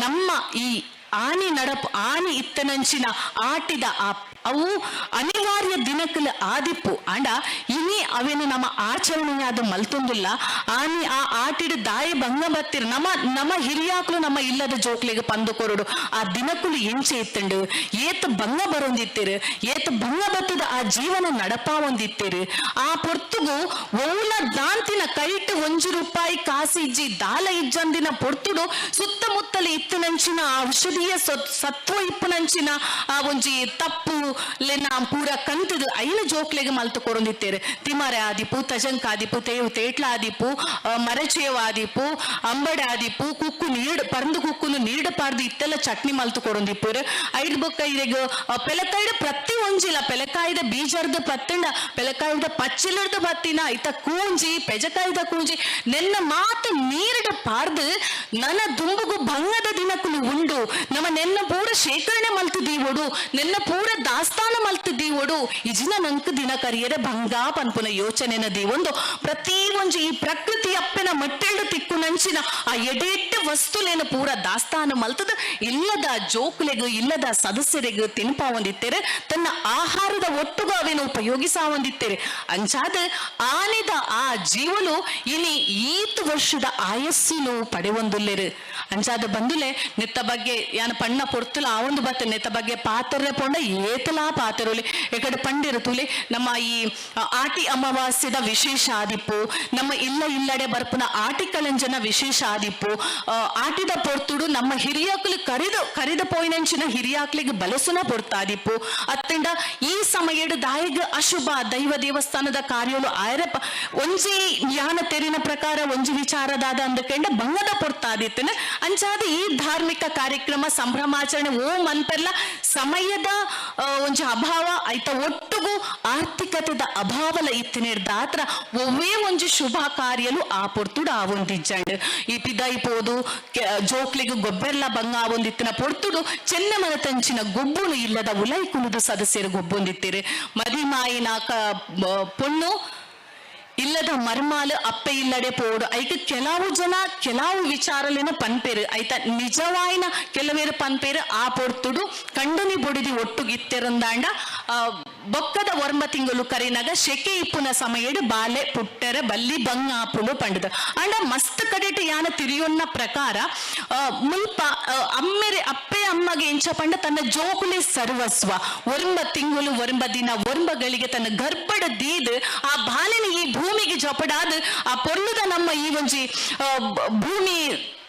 ನಮ್ಮ ಈ ಆನಿ ನಡಪ್, ಆನಿ ಇತ್ತನಂಚಿನ ಆಟಿದ ಆ ಅವು ಅನಿವಾರ್ಯ ದಿನಕಲ ಆದಿಪ್ಪು. ಅಂಡ ಇನಿ ಅವೇನು ನಮ್ಮ ಆಚರಣೆಯಾದ ಮಲ್ತೊಂದಿಲ್ಲ. ಆನಿ ಆ ಆಟಿಡ ದಾಯಿ ಭಂಗ ಬತ್ತಿರ ನಮ್ಮ ನಮ್ಮ ಹಿರಿಯಾಕ್ಲು ನಮ್ಮ ಇಲ್ಲದ ಜೋಕ್ಲಿಗೆ ಪಂದು ಕೊರಡು. ಆ ದಿನಕ್ಕೂ ಎಂಚೆ ಇತ್ತಂಡು. ಏತ್ ಭಂಗ ಬರೊಂದಿತ್ತಿರು. ಏತ್ ಭಂಗ ಬತ್ತದ ಆ ಜೀವನ ನಡಪ ಒಂದಿತ್ತಿರು ಆ ಪೊರ್ತುಗು ಓಲ ದಾಂತಿನ ಕೈಟ್ ಒಂಜಿ ರೂಪಾಯಿ ಕಾಸಿ ಇಜ್ಜಿ ದಾಲ ಇಜ್ಜಂದಿನ ಪೊರ್ತುಡು ಸುತ್ತಮುತ್ತಲ ಇತ್ತುನಂಚಿನ ಆ ಔಷಧೀಯ ಸತ್- ಸತ್ವ ಇಪ್ಪುನಂಚಿನ ಆ ಒಂಜಿ ತಪ್ಪು ಲೆನ ಪೂರ ಕಂತದ ಐನ ಜೋಕ್ಲೆಗೆ ಮಲ್ತು ಕೊರೊಂದಿತ್ತೇರು ತಿಮರೆ ಆದಿಪು, ತಜಂಕ ಆದಿಪು, ತೇವು, ತೇಟ್ಲ ಆದಿಪು ಮರಚೇವ ಆದಿಪು, ಅಂಬಡೆ ಆದಿಪು, ಕುಕ್ಕು ನೀಡ್, ಪರಂದು ಕುಕ್ಕುನು ನೀಡ ಪಾರ್ದು ಇತ್ತೆಲ್ಲ ಚಟ್ನಿ ಮಲ್ತು ಕೊರೊಂದಿಪ್ಪುರು ಐಡ್ ಬೊಕ್ಕ ಇದೆಗ ಪೆಲಕಾಯ್ದ ಪ್ರತಿ ಒಂಜಿಲ ಪೆಲಕಾಯ್ದ ಬೀಜರ್ದ ಪತ್ತಂಡ, ಪೆಲಕಾಯ್ದ ಪಚ್ಚಿಲರ್ದ ಪತ್ತಿನ ಇತ ಕೂಂಜಿ, ಪೆಜಕಾಯ್ದ ಕೂಂಜಿ, ನೆನ್ನ ಮಾತು ನೀರಿಡ ಪಾರ್ದು ನನ್ನ ದುಂಬುಗು ಭಂಗದ ದಿನಕ್ಕೂ ಉಂಡು. ನಮ್ಮ ನೆನ್ನ ಪೂರ ಶೇಖರಣೆ ಮಲ್ತಿದ್ದೀವೋಡು ನೆನ್ನ ಪೂರ ದಾಸ್ತಾನ ಮಲ್ತಿದ್ದೀವೋಡು ಇಜಿನ ನಂಕ ದಿನ ಕರಿಯರೆ ಭಂಗ ಪನ್ಪುನ ಯೋಚನೆನ ದೀವೊಂದು. ಪ್ರತಿ ಒಂಜಿ ಈ ಪ್ರಕೃತಿ ಅಪ್ಪನ ಮಟ್ಟೆಳ್ಳು ತಿಕ್ಕು ನಂಚಿನ, ಆ ಎಡೆಟ್ಟ ವಸ್ತುಲೇನ ಪೂರ ದಾಸ್ತಾನ ಮಲ್ತದ, ಇಲ್ಲದ ಜೋಕುಲೆಗು, ಇಲ್ಲದ ಸದಸ್ಯರಿಗೂ ತಿನ್ಪ ತನ್ನ ಆಹಾರದ ಒಟ್ಟುಗೂ ಅವೇನು ಉಪಯೋಗಿಸ ಅಂಚಾದ ಆನೆದ ಆ ಜೀವನು ಇಲ್ಲಿ ಈತ್ ವರ್ಷದ ಆಯಸ್ಸಿನು ಪಡೆವೊಂದುಲ್ಲೆರು. ಅಂಚಾದ ಬಂದುಲೆ, ನೆತ್ತ ಬಗ್ಗೆ ಯಾನ ಪಣ್ಣ ಪೊರ್ತುಲ, ಆ ಒಂದು ಬತ್ತ ನೆತ್ತ ಬಗ್ಗೆ ಪಾತ್ರ ಪೊಂಡ, ಏತಲಾ ಪಾತ್ರುಲಿ. ಎಕಡೆ ಪಂಡಿರತುಲಿ ನಮ್ಮ ಈ ಆಟಿ ಅಮಾವಾಸ್ಯದ ವಿಶೇಷ ಆದಿಪ್ಪು, ನಮ್ಮ ಇಲ್ಲ ಇಲ್ಲಡೆ ಬರ್ಪುನ ಆಟಿ ಕಳಂಜನ ವಿಶೇಷ ಆದಿಪ್ಪು ಆಟಿದ ಪೊರ್ತುಡು ನಮ್ಮ ಹಿರಿಯಾಕ್ಲು ಕರಿದು, ಕರಿದ ಪೋಯಿನಂಚಿನ ಹಿರಿಯಾಕ್ಲಿಗೆ ಬಲಸುನ ಪೊರ್ತಾದಿಪ್ಪು. ಅತ್ತಿಂಡ ಈ ಸಮಯಡ್ ದಾಯಿಗ ಅಶುಭ ದೈವ ದೇವಸ್ಥಾನದ ಕಾರ್ಯಲು ಆಯರಪ, ಒಂಜಿ ಜ್ಞಾನ ತೆರಿನ ಪ್ರಕಾರ, ಒಂಜಿ ವಿಚಾರದಾದ ಅಂದಕೊಂಡ ಬಂಗದ ಪೊರ್ತಾದಿತ್ತಿನ. ಅಂಚಾದ ಈ ಧಾರ್ಮಿಕ ಕಾರ್ಯಕ್ರಮ ಸಂಭ್ರಮಾಚರಣೆ ಓ ಮನ್ಪೆಲ್ಲ ಸಮಯದ ಒಂಜಿ ಅಭಾವ ಐತ ಒಟ್ಟು ಒಟ್ಟುಗು ಆರ್ಥಿಕತೆದ ಅಭಾವಲ ದಾತ್ರ ಒವ್ವೇ ಒಂಜಿ ಶುಭ ಕಾರ್ಯಲು ಆ ಪೊರ್ತುಡು ಆವೊಂದಿಜ್ಜಂಡ್. ಈ ಪಿದಾಯಿಪೋದು ಜೋಕ್ಲಿಗ್ ಗೊಬ್ಬೆರ್ಲ ಬಂಗ ಆವೊಂದಿತ್ತಿನ ಪೊರ್ತುಡು ಚೆನ್ನಮನ ತಂಚಿನ ಗೊಬ್ಬುನು ಇಲ್ಲದ ಉಲೈಕುನುದು ಸದಸ್ಯರು ಗೊಬ್ಬೊಂದಿತ್ತಿರು. ಮದಿಮಾಯಿನ ಪೊಣ್ಣು ಇಲ್ಲದ ಮರ್ಮಾಲು ಅಪ್ಪೆ ಇಲ್ಲಡೆ ಪೋಡು. ಐಕ ಕೆಲವು ಜನ ಕೆಲವು ವಿಚಾರಲಿನ ಪನ್ಪೇರು. ಐತ ನಿಜವಾಯಿನ ಕೆಲವೇರು ಪನ್ಪೇರು ಆ ಪೊರ್ತುಡು ಕಂಡನಿ ಬೊಡಿದಿ ಒಟ್ಟುಗಿತ್ತೆರಂದಾಂಡ ಆ, ಬೊಕ್ಕದ ವರ್ಮ ತಿಂಗಳು ಕರಿನಾಗ ಶೆಕೆ ಇಪ್ಪುನ ಸಮಯಡು ಬಾಲೆ, ಪುಟ್ಟರ, ಬಲ್ಲಿ ಬಂಗಾಪುಲು ಪಂಡದ ಅಂಡ ಮಸ್ತ್ ಕಡೆಟ್ ಯಾನ ತಿರಿಯೊನ್ನ ಪ್ರಕಾರ ಮುಲ್ಪ ಅಮ್ಮೆರೆ, ಅಪ್ಪೆ, ಅಮ್ಮಗೆ ಎಂಚ ಪಂಡ ತನ್ನ ಜೋಕುಲೆ ಸರ್ವಸ್ವ. ವರ್ಮ ತಿಂಗಳು ವರ್ಮ ದಿನ ಒರ್ಮಗಳಿಗೆ ತನ್ನ ಗರ್ಭಡ ದೀದ್, ಆ ಬಾಲಿನ ಈ ಭೂಮಿಗೆ ಜಪಡಾದ, ಆ ಪೊರ್ಲುದ ನಮ್ಮ ಈ ಒಂಜಿ ಭೂಮಿ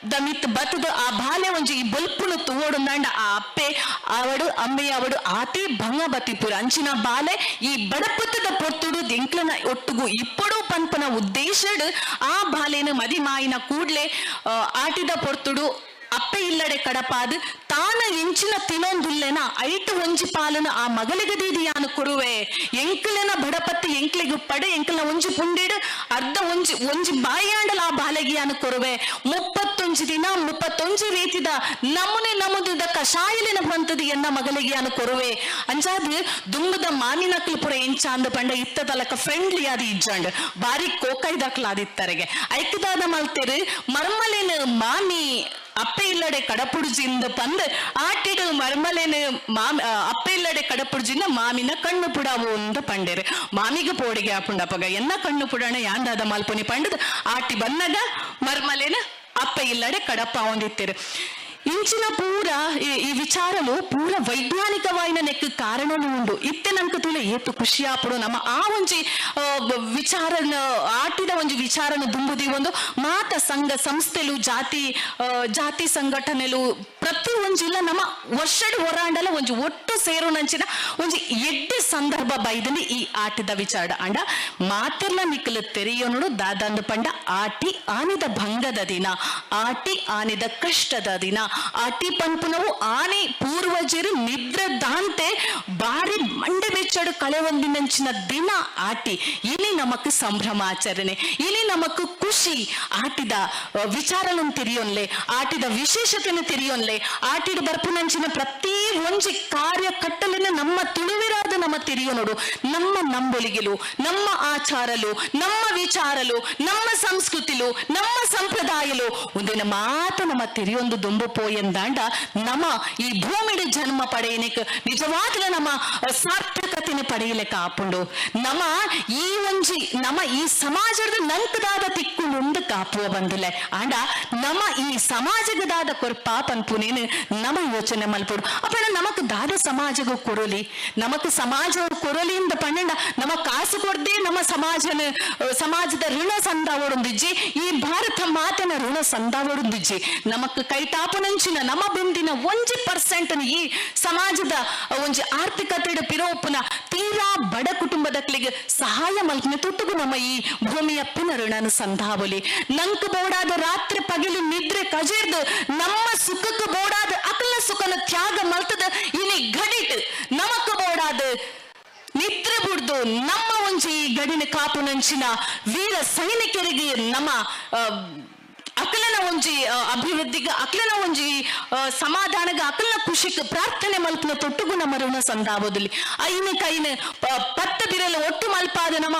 ದಮಿತ್ ಬತ್ತದ ಆ ಬಾಲೆ ಒಂಜಿ ಈ ಬಲ್ಪುನು ತೂವಡುಂದಾಂಡ ಆ ಅಪ್ಪೆ ಅವಡು ಅಮ್ಮೆ ಅವಡು ಆತೆ ಭಂಗ ಬತ್ತಿಪುರ. ಅಂಚಿನ ಬಾಲೆ ಈ ಬಡಪತ್ತದ ಪೊರ್ತುಡು ಎಂಕ್ಲನ ಒಟ್ಟುಗು ಇಪ್ಪಡು ಪನ್ಪನ ಉದ್ದೇಶಡ್ ಆ ಬಾಲೆನ ಮದಿಮಾಯಿನ ಕೂಡ್ಲೆ ಆ, ಆಟಿದ ಪೊರ್ತುಡು ಅಪ್ಪೆ ಇಲ್ಲಡೆ ಕಡಪಾದ್ ತಾನ ಎಂಚಿನ ತಿನೊಂದುಲ್ಲೆನ ಐಟು ಒಂಜಿ ಪಾಲನ ಆ ಮಗಳಿಗೆ ದೀದಿಯಾನು ಕುರುವೆ ಎಂಕಲೆನ ಬಡಪತ್ತಿ ಎಂಕ್ಲಿಗು ಪಡೆ, ಎಂಕಲ ಒಂಜಿ ಪುಂಡಿಡು, ಅರ್ಧ ಒಂಜಿ ಒಂಜಿ ಬಾಯಾಂಡಲ ಆ ಬಾಲಗಿಯಾನು ಕೊರುವೆ ಮುಪ್ಪತ್ತೊಂಜಿ ದಿನ, ಮುಪ್ಪತ್ತೊಂಜಿ ರೀತಿದ ನಮುನೆ ನಮುದಿದ ಕಷಾಯಲಿನ ಬಂತದು ಎನ್ನ ಮಗಲಿಗಿಯಾನು ಕೊರುವೆ ಅಂಚಾದ್ ದುಂಬದ ಮಾನಿನಕ್ಲು ಪುರ ಎಂಚ ಅಂದ ಪಂಡ ಇತ್ತದಲಕ ಫ್ರೆಂಡ್ಲಿ ಆದಿ ಇಜ್ಜಂಡ್. ಬಾರಿ ಕೋಕೈದಕ್ಲಾದಿತ್ತರೆಗೆ ಐಕ್ಯದಾದ ಮಲ್ತೆರು ಮರ್ಮಲೇನು ಮಾಮಿ ಅಪ್ಪೆ ಇಲ್ಲಡೆ ಕಡಪುಡುಜಿಂದ ಪಂದ್ ಆಟಿಡು ಮರ್ಮಲೇನು ಮಾಮಿ ಆ, ಅಪ್ಪೆ ಇಲ್ಲಡೆ ಕಡಪುಡುಜಿಂದ ಮಾಮಿನ ಕಣ್ಣು ಪುಡಾವು ಅಂತ ಪಂಡೇರು ಮಾಮಿಗೆ ಪೋಡಿಗೆ ಆಪುಂಡಪಗ ಎನ್ನ ಕಣ್ಣು ಪುಡಾಣ ಯಾಂದಾದ ಮಲ್ಪುನಿ ಪಂಡದ ಆಟಿ ಬನ್ನಗ ಮರ್ಮಲೇನ ಅಪ್ಪೆ ಇಲ್ಲಡೆ ಕಡಪ ಒಂದಿತ್ತೇರು ಇಂಚಿನ ಪೂರ, ಈ- ವಿಚಾರಲು ಪೂರ ವೈಜ್ಞಾನಿಕವಾಯಿನ ನೆಕ್ ಕಾರಣನು ಉಂಡು ಇತ್ತೆ ನಂಕ ತುಲೆ ಏತು ಖುಷಿ ಆಪುಡು. ನಮ್ಮ ಆ ಒಂಜಿ ವಿಚಾರನ, ಆಟಿದ ಒಂಜಿ ವಿಚಾರನ ದುಂಬುದಿ ಒಂದು ಮಾತ ಸಂಘ ಸಂಸ್ಥೆಲು, ಜಾತಿ ಜಾತಿ ಸಂಘಟನೆಲು ಪ್ರತಿ ಒಂಜಿಲ್ಲ ನಮ್ಮ ವರ್ಷಡ್ ಹೊರಾಂಡಲ ಒಂಜಿ ಒಟ್ಟು ಸೇರುನಂಚಿನ ಒಂಜಿ ಎಡ್ಡೆ ಸಂದರ್ಭ ಬೈದಲ್ಲಿ ಈ ಆಟಿದ ವಿಚಾರ. ಅಂಡ ಮಾತೆಲ್ಲ ನಿಕ್ಕಲು ತೆರೆಯೋನು ದಾದಂದು ಪಂಡ ಆಟಿ ಆನಿದ ಭಂಗದ ದಿನ, ಆಟಿ ಆನಿದ ಕಷ್ಟದ ದಿನ ಆಟಿ ಪಂಪುನವು ಆನೆ ಪೂರ್ವಜರು ನಿದ್ರ ದಾಂತೆ ಬಾರಿ ಮಂಡೆ ಬೆಚ್ಚಡು ಕಳೆ ಒಂದಿನಂಚಿನ ದಿನ ಆಟಿ. ಇಲ್ಲಿ ನಮಕ್ ಸಂಭ್ರಮಾಚರಣೆ ಇಲ್ಲಿ ನಮಕ್ ಖುಷಿ ಆಟಿದ ವಿಚಾರನ ತಿರಿಯೊನ್ಲೆ, ಆಟಿದ ವಿಶೇಷತೆಯನ್ನು ತಿರಿಯೊನ್ಲೆ, ಆಟಿದ ಬರ್ಪುನಂಚಿನ ಪ್ರತಿ ಒಂಜಿ ಕಾರ್ಯ ಕಟ್ಟಲಿನ ನಮ್ಮ ತುಳುವಿರಾದ ನಮ್ಮ ತಿರಿಯೋನೋಡು, ನಮ್ಮ ನಂಬೊಲಿಗಿಲು, ನಮ್ಮ ಆಚಾರಲು, ನಮ್ಮ ವಿಚಾರಲು, ನಮ್ಮ ಸಂಸ್ಕೃತಿಲು, ನಮ್ಮ ಸಂಪ್ರದಾಯಲು, ಒಂದಿನ ಮಾತ ನಮ್ಮ ತಿರಿಯೊಂದು ದುಂಬು ಪೋಯಂದಾಂಡ ನಮ ಈ ಭೂಮಿಡಿ ಜನ್ಮ ಪಡೆಯನಿಕ್ ನಿಜವಾಗ್ಲ ನಮ್ಮ ಸಾರ್ಥಕತೆನ ಪಡೆಯಲಿಕ್ಕೆ ಆಪುಂಡು ನಮ ಈ ಒಂಜಿ ನಮ ಈ ಸಮಾಜದ ನಂಕದಾದ ತಿಕ್ಕುಂಡು ಕಾಪುವ ಬಂದಿಲ್ಲ ಆಂಡ ನಮ ಈ ಸಮಾಜಗದಾದ ಪಾಪನ್ ಪನ್ಪುನೇನು ನಮ ಯೋಚನೆ ಮಲ್ಪುಡು. ಅಪ್ಪಣ ನಮಕ್ ದಾದ ಸಮಾಜಗೂ ಕೊರಲಿ. ನಮಕ್ ಸಮಾಜ ಕೊರಲಿ ಇಂದ ಪಣ್ಣಂಡ ನಮ್ಮ ಕಾಸು ಕೊಡ್ದೆ ನಮ್ಮ ಸಮಾಜನ, ಸಮಾಜದ ಋಣ ಸಂದಾವೊಡೊಂದಿಜ್ಜಿ, ಈ ಭಾರತ ಮಾತನ ಋಣ ಸಂದಾವಡೊಂದಿಜ್ಜಿ. ನಮಕ್ ಕೈಟಾಪನಂಚಿನ ನಮ್ಮ ಬೆಂದಿನ ಒಂಜಿ ಪರ್ಸೆಂಟ್ ಈ ಸಮಾಜದ ಒಂಜಿ ಆರ್ಥಿಕತೆಯ ಪಿರೋಪುನ ತೀರಾ ಬಡ ಕುಟುಂಬದಕ್ಲಿಗೆ ಸಹಾಯ ಮಲ್ಕಿನ ತುಟ್ಟುಗು ನಮ್ಮ ಈ ಭೂಮಿಯ ಪುನರ್ಣನ ಸಂಧಾವಲಿ ನಂಕ್ ಬೋಡಾದ ರಾತ್ರಿ ಪಗಿಲು ನಿದ್ರೆ ಕಜೇರ್ದು ನಮ್ಮ ಸುಖಕ್ಕೆ ಬೋಡಾದ ಅಕಲ ಸುಖನ ತ್ಯಾಗ ಮಲ್ತದ ಇನಿ ಗಡಿಟ್. ನಮಕ್ ಬೋಡಾದ ನಿದ್ರೆ ಬುಡ್ದು ನಮ್ಮ ಒಂಜಿ ಗಡಿನ ಕಾಪುನಂಚಿನ ವೀರ ಸೈನಿಕರಿಗೆ ನಮ್ಮ ಒಂಜಿ ಅಭಿವೃದ್ಧಿಗ ಅಕಲನ ಒಂಜಿ ಸಮಾಧಾನಗ ಅಕಲನ ಖುಷಿಗೆ ಪ್ರಾರ್ಥನೆ ಮಲ್ಪನ ತೊಟ್ಟುಗು ನಮ್ಮ ಋಣ ಸಂದಾವದಲ್ಲಿ ಐನ ಕೈನ ಪತ್ತ ಬಿರಲು ಒಟ್ಟು ಮಲ್ಪಾದ ನಮ್ಮ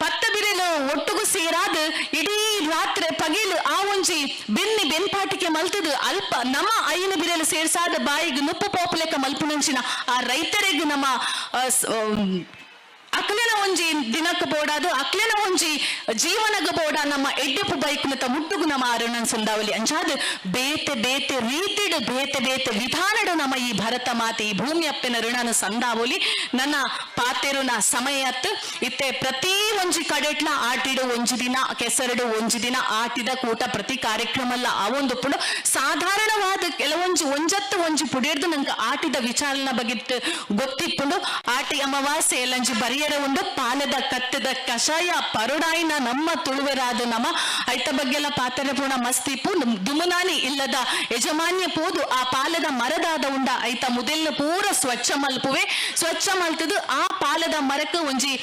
ಪತ್ತ ಬಿರಲು ಒಟ್ಟುಗು ಸೇರಾದ ಇಡೀ ರಾತ್ರಿ ಪಗಿಲು ಆ ಒಂಜಿ ಬೆನ್ನಿ ಬೆನ್ಪಾಟಿಕೆ ಮಲ್ತದು ಅಲ್ಪ ನಮ್ಮ ಐನ ಬಿರಲು ಸೇರ್ಸಾದ ಬಾಯಿಗೆ ನುಪ್ಪು ಪೋಪಲೆಕ್ಕ ಮಲ್ಪುನಂಚಿನ ಆ ರೈತರಿಗೆ ನಮ್ಮ ಅಕ್ಲೆನ ಒಂಜಿ ದಿನಕ್ಕ ಬೋಡಾದು, ಅಕ್ಲೆನ ಒಂಜಿ ಜೀವನಗ ಬೋಡ ನಮ್ಮ ಎಡ್ಡೆಪು ಮತ್ತ ಮುಟ್ಟುಗು ನಮ್ಮ ಅರುಣನ್ ಸುಂದಾವಲಿ. ಅಂಚಾದ ಬೇತೆ ಬೇತೆ ರೀತಿಡು ಬೇತೆ ಬೇತೆ ವಿಧಾನಡು ನಮ್ಮ ಈ ಭರತ ಮಾತೆ, ಈ ಭೂಮಿ ಅಪ್ಪನ ಋಣನ ಸಂದಾವಲಿ. ನನ್ನ ಪಾತೆರುನ ಸಮಯತ್, ಇತ್ತೆ ಪ್ರತಿ ಒಂಜಿ ಕಡೆಟ್ಲ ಆಟಿಡು ಒಂಜಿ ದಿನ, ಕೆಸರಡು ಒಂಜಿ ದಿನ, ಆಟಿದ ಕೂಟ ಪ್ರತಿ ಕಾರ್ಯಕ್ರಮಲ್ಲ. ಒಂದು ಪುಡು ಸಾಧಾರಣವಾದ ಕೆಲವೊಂಜಿ ಒಂಜತ್ತು ಒಂಜಿ ಪುಡಿಯರ್ದು ನಂಗೆ ಆಟಿದ ವಿಚಾರನ ಬಗ್ಗೆ ಗೊತ್ತಿಪ್ಪುಂಡು. ಆಟಿ ಅಮಾವಾಸ್ಯೆ ಎಲ್ಲಂಜಿ ಬರಿಯ ತೀಯರ ಉಂಡು ಪಾಲದ ಕತ್ತದ ಕಷಾಯ, ಪರುಡಾಯಿನ ನಮ್ಮ ತುಳುವರಾದ ನಮ ಐತ ಬಗ್ಗೆಲ್ಲ ಪಾತ್ರ ಪೂರ್ಣ ಮಸ್ತಿ ದುಮ್- ದುಮುನಾನಿ ಇಲ್ಲದ ಯಜಮಾನ್ಯ ಪೋದು, ಆ ಪಾಲದ ಮರದಾದ ಉಂಡ ಐತ ಮುದಲ್ನ ಪೂರ ಸ್ವಚ್ಛ ಮಲ್ಪುವೆ. ಸ್ವಚ್ಛ ಮಲ್ತದು ಆ ಪಾಲದ ಮರಕ್ಕೆ ಒಂಜಿ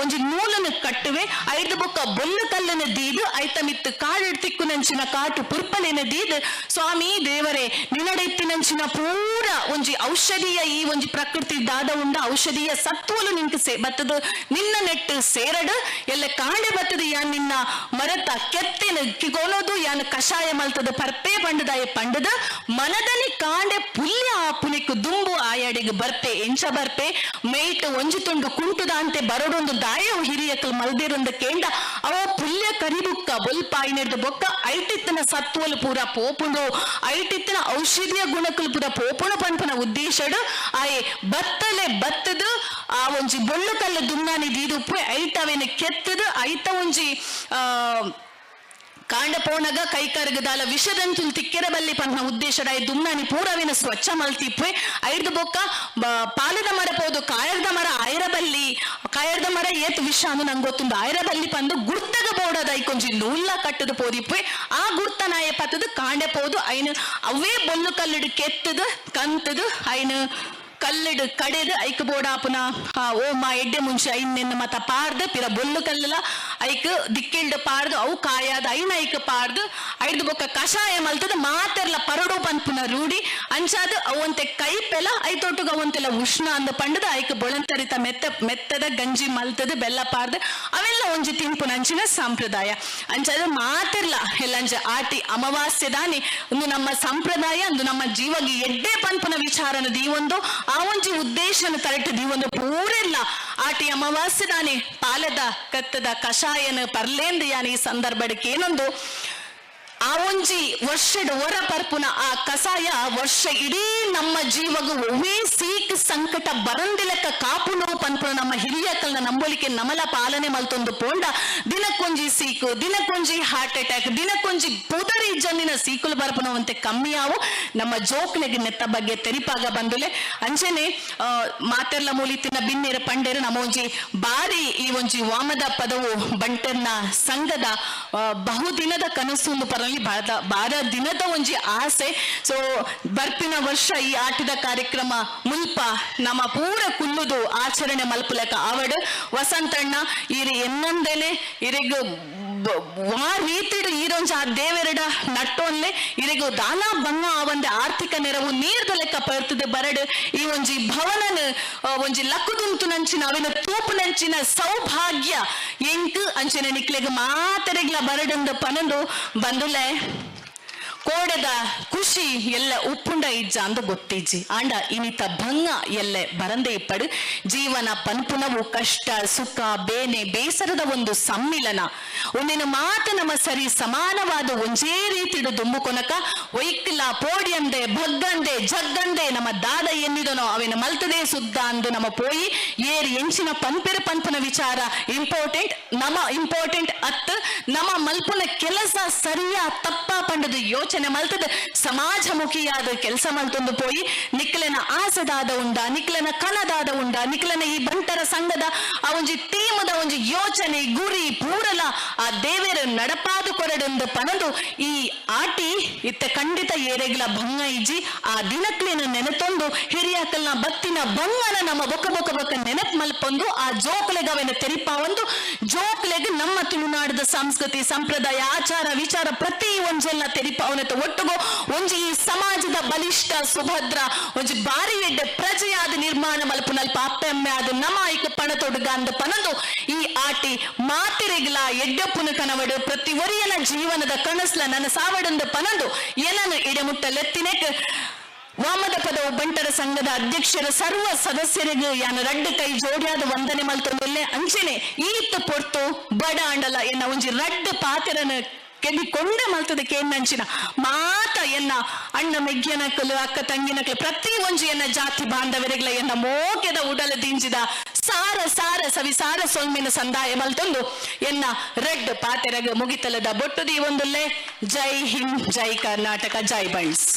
ಒಂಜಿ ನೂಲನ್ನು ಕಟ್ಟುವೆ. ಐದು ಬೊಕ್ಕ ಬೊಲ್ಲು ಕಲ್ಲನ್ನು ದೀದು, ಐತ ಮಿತ್ತು ಕಾಡು ತಿಕ್ಕುನಂಚಿನ ಕಾಟು ಪುರ್ಪಲೆನ ದೀದು. ಸ್ವಾಮಿ ದೇವರೇ ನಿನ್ನಡೆತ್ತಿನಂಚಿನ ಪೂರ ಒಂಜಿ ಔಷಧಿಯ ಈ ಒಂಜಿ ಪ್ರಕೃತಿ ದಾದ ಉಂಡ ಔಷಧಿಯ ಸತ್ವಲು ನಿಂಕ್ ಸೇ, ಬತ್ತದು. ನಿನ್ನ ನೆಟ್ಟು ಸೇರಡು, ಎಲ್ಲ ಕಾಂಡೆ ಬತ್ತದು, ಯಾನ್ ನಿನ್ನ ಮರತ ಕೆತ್ತಿನ ಕಿಗೋನೋದು ಯಾನ್ ಕಷಾಯ ಮಲ್ತದ, ಪರ್ಪೆ ಪಂಡದಾಯ ಪಂಡದ. ಮನದಲ್ಲಿ ಕಾಂಡೆ ಪುಲ್ಯ ಪುನಿಕ್ ದುಂಬು ಆಯಾಡಿಗೆ ಬರ್ಪೆ, ಎಂಚ ಬರ್ಪೆ. ಮೇಯ್ಟ್ ಒಂಜಿ ತುಂಡು ಕುಂಟುದ ಅಂತೆ ಬರೋಡೊಂದು ದಾಯ ಹಿರಿಯಕಲ್ ಮಲ್ದಿರೊಂದು ಕೇಂದ ಅವ ಪುಲ್ಯ ಕರಿಬುಕ್ಕ ಬೊಲ್ಪಾಯಿನಡ್ದು ಬೊಕ್ಕ, ಐಟಿತ್ತನ ಸತ್ವಲು ಪೂರ ಪೋಪುಂಡು. ಐಟಿತ್ತನ ಔಷಧಿಯ ಗುಣಕುಲು ಪುರ ಪೋಪುಣ ಪನ್ಪನ ಉದ್ದೇಶಡ್, ಆಯೆ ಬತ್ತಲೆ ಬತ್ತದು, ಆ ಒಂಜಿ ಬೊಳ್ಳು ಕಲ್ಲು ದುಮ್ನಾನಿ ದೀದುಪ್ಪು ಐಟವೇನ ಕೆತ್ತದು, ಐತ ಒಂಜಿ, ಆ ಕಾಂಡ ಪೋಣಗ ಕೈಕರ್ಗದಾಲ ವಿಷದಂತುಲ್ ತಿಕ್ಕೆರ ಬಲ್ಲಿ ಪಂನ ಉದ್ದೇಶಡ ಈ ದುಮ್ನಾನಿ ಪೂರವಿನ ಸ್ವಚ್ಛ ಮಲ್ತಿಪ್ಪೆ ಐದು ಬೊಕ್ಕ ಪಾಲದ ಮರ ಪೋದು ಕಾಯರ್ದ ಮರ ಆಯ್ರ ಬಲ್ಲಿ ಕಾಯರ್ದ ಮರ ಏತ್ ವಿಷ ಅನ್ನು ನಂಗೆ ಗೊತ್ತುಂದು ಆಯ್ರ ಬಲ್ಲಿ ಪಂದು ಗುರ್ತಗ ಬೋಡದ ಐಕೊಂಜಿ ನೂಲ್ಲ ಕಟ್ಟದ ಪೋದಿಪ್ಪೆ ಆ ಗುರ್ತ ನಾಯ ಪತ್ತದು ಕಾಂಡೆ ಪೋದು ಐನು ಅವೇ ಬೊಲ್ಲು ಕಲ್ಲಿಡು ಕೆತ್ತದು, ಕಂತದು, ಐನು ಕಲ್ಲಿಡು ಕಡೆದು ಐಕ್ ಬೋಡಾಪುನ ಓ ಓಮ ಎಡ್ಡೆ ಮುಂಚೆ ಐನ್ ಮತ ಪಾರ್ದು ಪಿರ ಬೊಲ್ಲು ಕಲ್ಲಲ ಐಕ್ ದಿಕ್ಕಿಲ್ಡು ಪಾರ್ದು ಅವು ಕಾಯಾದ ಐನ ಐಕ್ ಪಾರ್ದು ಐದು ಬೊಕ್ಕ ಕಷಾಯ ಮಲ್ತದ, ಮಾತೆರ್ಲ ಪರಡು ಪನ್ಪುನ ರೂಢಿ ಅಂಚಾದ ಅವಂತೆ ಕೈಪೆಲ ಐತೊಟ್ಟುಗ ಅವಂತೆಲ್ಲ ಉಷ್ಣ ಅಂದ ಪಂಡದ, ಐಕ್ ಬೊಳಂತರಿತ ಮೆತ್ತ, ಮೆತ್ತದ ಗಂಜಿ ಮಲ್ತದ, ಬೆಲ್ಲ ಪಾರ್ದು ಅವೆಲ್ಲ ಒಂಜಿ ತಿಂಪುನ ಅಂಚಿನ ಸಂಪ್ರದಾಯ. ಅಂಚಾದ ಮಾತೆರ್ಲ ಎಲ್ಲಂಜ ಆಟಿ ಅಮಾವಾಸ್ಯೆ ದಾನಿ, ಒಂದು ನಮ್ಮ ಸಂಪ್ರದಾಯ, ಒಂದು ನಮ್ಮ ಜೀವಗಿ ಎಡ್ಡೆ ಪನ್ಪುನ ವಿಚಾರನ ದೀವೊಂದು ಆ ಒಂಜಿ ಉದ್ದೇಶನ ತರಟ್ಟು ಒಂದು ಪೂರೆಲ್ಲ ಆಟಿ ಅಮಾವಾಸ್ಯದಾನೆ ಪಾಲದ ಕತ್ತದ ಕಷಾಯನ ಪರ್ಲೇಂದ ಯಾನ ಈ ಸಂದರ್ಭಕ್ಕೆ ಏನೊಂದು ಆ ಒಂಜಿ ವರ್ಷದ ಹೊರ ಪರ್ಪುನ ಆ ಕಸಾಯ ವರ್ಷ ಇಡೀ ನಮ್ಮ ಜೀವಗು ಒವೇ ಸೀಕ್ ಸಂಕಟ ಬರಂದಿಲಕ್ಕ ಕಾಪುನು ಪನ್ಪುನ ನಮ್ಮ ಹಿರಿಯಕಲ್ನ ನಂಬೋಲಿಕೆ ನಮಲ ಪಾಲನೆ ಮಲ್ತೊಂದು ಪೋಂಡ. ದಿನಕ್ಕೊಂಜಿ ಸೀಕು ದಿನಕ್ಕೊಂಜಿ ಹಾರ್ಟ್ ಅಟ್ಯಾಕ್ ದಿನಕ್ಕೊಂಜಿ ಪುದರಿ ಜನ್ನಿನ ಸೀಕುಲು ಬರ್ಪುನವಂತೆ ಕಮ್ಮಿ ಆವು. ನಮ್ಮ ಜೋಕ್ನೆಗೆ ನೆತ್ತ ಬಗ್ಗೆ ತೆರಿಪಾಗ ಬಂದುಲೆ. ಅಂಚನೆ ಆ, ಮಾತೆರ್ಲ ತಿನ್ನ ಬಿನ್ನೇರ ಪಂಡೇರು ನಮ್ಮ ಒಂಜಿ ಬಾರಿ ಈ ಒಂಜಿ ವಾಮದ ಪದವು ಬಂಟರ್ನ ಸಂಘದ ಬಹುದಿನದ ಕನಸು ಒಂದು ಭಾರತ ಬಾರ ದಿನದ ಒಂಜಿ ಆಸೆ. ಸೊ ಬರ್ಪಿನ ವರ್ಷ ಈ ಆಟದ ಕಾರ್ಯಕ್ರಮ ಮುಲ್ಪ ನಮ್ಮ ಪೂರ ಕುಲ್ಲುದು ಆಚರಣೆ ಮಲ್ಪುಲಕ ಆವಡ್. ವಸಂತಣ್ಣ, ಇರಿ ಎನ್ನೊಂದೆಲೆ ಇರಿಗ ಬ- ರೀತಿ ಈರೊಂಜಿ ಆ ದೇವೆರಡ ನಟ್ಟೊನ್ಲೆ ಇರೆಗು ದಾನ ಬಂಗ ಆ ಒಂದು ಆರ್ಥಿಕ ನೆರವು ನೀರ್ದ ಲೆಕ್ಕ ಪರ್ತದೆ ಬರಡು. ಈ ಒಂಜಿ ಭವನನ ಒಂಜಿ ಲಕ್ಕುದುಂತು ನಂಚಿನ, ಅವಿನ ತೂಪು ನಂಚಿನ ಸೌಭಾಗ್ಯ ಎಂಕ್ ಅಂಚಿನ ನಿಕ್ಲೆಗ್ ಮಾತರೆಗ್ಲ ಬರಡಂದು ಪನಂದು ಬಂದುಲೆ. ಕೋಡದ ಖುಷಿ ಎಲ್ಲ ಉಪ್ಪುಂಡ ಇಜ್ಜ ಅಂದು ಗೊತ್ತಿಜ್ಜಿ. ಆಂಡ ಇನಿತ ಭಂಗ ಎಲ್ಲೆ ಬರಂದೆ ಇಪ್ಪಡು ಜೀವನ ಪನ್ಪುನವು ಕಷ್ಟ, ಸುಖ, ಬೇನೆ, ಬೇಸರದ ಒಂದು ಸಮ್ಮಿಲನ. ಒಂದಿನ ಮಾತ ನಮ್ಮ ಸರಿ ಸಮಾನವಾದ ಒಂಜೇ ರೀತಿಡು ದುಂಬು ಕೊನಕ. ಒಯ್ಕಲ ಪೋಡಿಯಂದೆ, ಭಗ್ಗಂದೆ, ಜಗ್ಗಂದೆ ನಮ್ಮ ದಾದ ಎನ್ನಿದನೋ. ಅವಿನ ಮಲ್ತದೆ ಸುದ್ದ ಅಂದು ನಮ್ಮ ಪೋಯಿ. ಏರಿ ಎಂಚಿನ ಪಂಪಿರ ಪಂಪನ ವಿಚಾರ. ಇಂಪಾರ್ಟೆಂಟ್ ನಮ ಇಂಪಾರ್ಟೆಂಟ್ ಅತ್ ನಮ್ಮ ಮಲ್ಪುನ ಕೆಲಸ ಸರಿಯ ತಪ್ಪ ಪಂಡದು ಯೋಚನೆ ಮಲ್ತದ. ಸಮಾಜಮುಖಿಯಾದ ಕೆಲಸ ಮಲ್ತೊಂದು ಪೋಯಿ ನಿಕ್ಲೆನ ಆಸದಾದ ಉಂಡ ನಿಕ್ಲೆನ ಕನದಾದ ಉಂಡ ನಿಕ್ಲೆನ ಈ ಬಂಟರ ಸಂಘದ ಆ ಒಂಜಿ ತೀಮದ ಒಂಜಿ ಯೋಚನೆ, ಗುರಿ, ಪೂರಲ, ಆ ದೇವೇರ ನಡಪಾದು ಕೊರಡೆಂದು ಪನದು ಈ ಆಟಿ ಇತ್ತ ಖಂಡಿತ ಏರೆಗ್ಲ ಭಂಗ ಇಜ್ಜಿ ಆ ದಿನಕ್ಲಿನ ನೆನತೊಂದು ಹಿರಿಯಕಲ್ನ ಬತ್ತಿನ ಭಂಗನ ನಮ್ಮ ಬೊಕ ಬೊಕ ಬೊಕ ನೆನಪ್ ಮಲ್ಪೊಂದು, ಆ ಜೋಕ್ಲೆಗ ಅವನ ತೆರಿಪ ಒಂದು. ಜೋಕ್ಲೆಗ್ ನಮ್ಮ ತುಳುನಾಡದ ಸಂಸ್ಕೃತಿ, ಸಂಪ್ರದಾಯ, ಆಚಾರ, ವಿಚಾರ ಪ್ರತಿ ಒಂಜೆಲ್ಲ ತೆರಿಪ ಅವನತ್ತ ಒಟ್ಟಿಗೂ ಒಂಜಿ ಈ ಸಮಾಜದ ಬಲಿಷ್ಠ ಸುಭದ್ರ, ಒಂಜಿ ಬಾರಿ ಎಡ್ಡೆ ಪ್ರಜೆಯಾದ ನಿರ್ಮಾಣ ಮಲ್ಪುನಲ್ಪ ಅಪ್ಪೆಮ್ಮೆ ಆದ ನಮಾಯಿಕ ಪಣ ತೊಡಗ ಅಂದ ಪನದು ಈ ಆಟಿ ಮಾತಿರೆಗ್ಲ ಎಡ್ಡೆ ಪುನಕನವಡು ಪ್ರತಿ ಒರಿಯನ ಜೀವನದ ಕನಸ್ಲ ನನ್ನ ಸಾವಡಂದ ಪನದು ಎನನು ಇಡೆಮುಟ್ಟಲೆತ್ತಿನೆಕ್. ವಾಮದ ಪದವು ಬಂಟರ ಸಂಘದ ಅಧ್ಯಕ್ಷರ ಸರ್ವ ಸದಸ್ಯರಿಗೂ ಯಾನ ರಡ್ಡ ಕೈ ಜೋಡಿಯಾದ ವಂದನೆ ಮಲ್ತೊಂದುಲ್ಲೆ ಅಂಚನೆ ಈತ ಪೊರ್ತು ಬಡ ಅಂಡಲ ಎನ್ನ ಒಂಜಿ ರಡ್ಡು ಪಾತೆರನ ಕೆಡಿ ಕೊಂಡೆ ಮಲ್ತದ ಕೇನ್ನಂಚಿನ ಮಾತ ಎನ್ನ ಅಣ್ಣ ಮೆಗ್ಗಿಯನಕಲು ಅಕ್ಕ ತಂಗಿನಕಲು ಪ್ರತಿ ಒಂಜಿ ಎನ್ನ ಜಾತಿ ಬಾಂಧವರಿಗಳ ಎನ್ನ ಮೋಕೆದ ಉಡಲ ದಿಂಜಿದ ಸಾರ ಸಾರ ಸವಿ, ಸಾರ ಸೊಲ್ಮಿನ ಸಂದಾಯ ಮಲ್ತೊಂದು ಎನ್ನ ರೆಡ್ ಪಾತೆರಗ ಮುಗಿತಲದ ಬೊಟ್ಟುದಿ ಒಂದುಲ್ಲೆ. ಜೈ ಹಿಂದ್, ಜೈ ಕರ್ನಾಟಕ, ಜೈ ಬಂಡ್ಸ್